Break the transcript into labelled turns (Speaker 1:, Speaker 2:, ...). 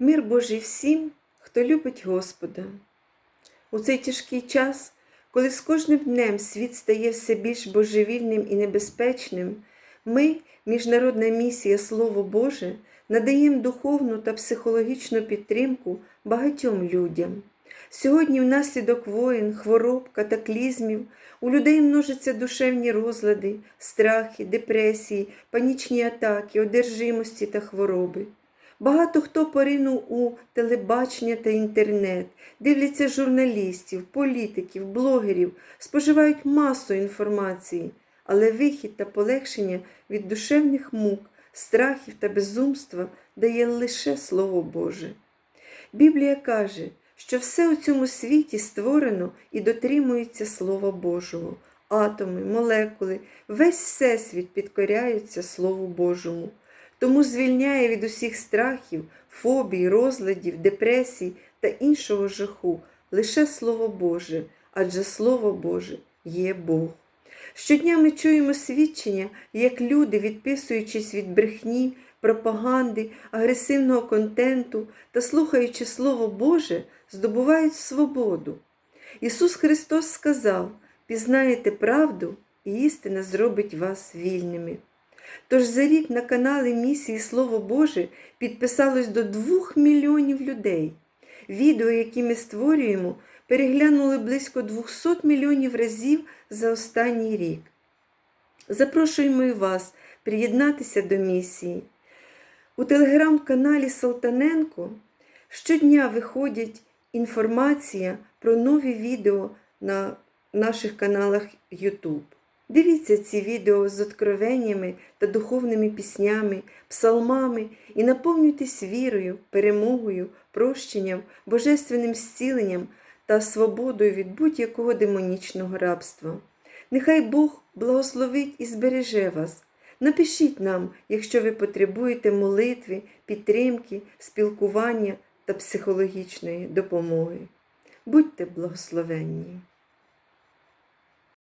Speaker 1: Мир Божий всім, хто любить Господа. У цей тяжкий час, коли з кожним днем світ стає все більш божевільним і небезпечним, ми, Міжнародна місія Слово Боже, надаємо духовну та психологічну підтримку багатьом людям. Сьогодні, внаслідок воїн, хвороб, катаклізмів, у людей множаться душевні розлади, страхи, депресії, панічні атаки, одержимості та хвороби. Багато хто поринув у телебачення та інтернет, дивляться журналістів, політиків, блогерів, споживають масу інформації, але вихід та полегшення від душевних мук, страхів та безумства дає лише Слово Боже. Біблія каже, що все у цьому світі створено і дотримується Слова Божого. Атоми, молекули, весь всесвіт підкоряються Слову Божому. Тому звільняє від усіх страхів, фобій, розладів, депресій та іншого жаху лише Слово Боже, адже Слово Боже є Бог. Щодня ми чуємо свідчення, як люди, відписуючись від брехні, пропаганди, агресивного контенту та слухаючи Слово Боже, здобувають свободу. Ісус Христос сказав: пізнаєте правду, і істина зробить вас вільними. Тож за рік на каналі місії Слово Боже підписалось до 2 мільйонів людей. Відео, які ми створюємо, переглянули близько 200 мільйонів разів за останній рік. Запрошуємо і вас приєднатися до місії. У телеграм-каналі Салтаненко щодня виходять інформація про нові відео на наших каналах YouTube. Дивіться ці відео з откровеннями та духовними піснями, псалмами і наповнюйтесь вірою, перемогою, прощенням, божественним зціленням та свободою від будь-якого демонічного рабства. Нехай Бог благословить і збереже вас. Напишіть нам, якщо ви потребуєте молитви, підтримки, спілкування та психологічної допомоги. Будьте благословенні!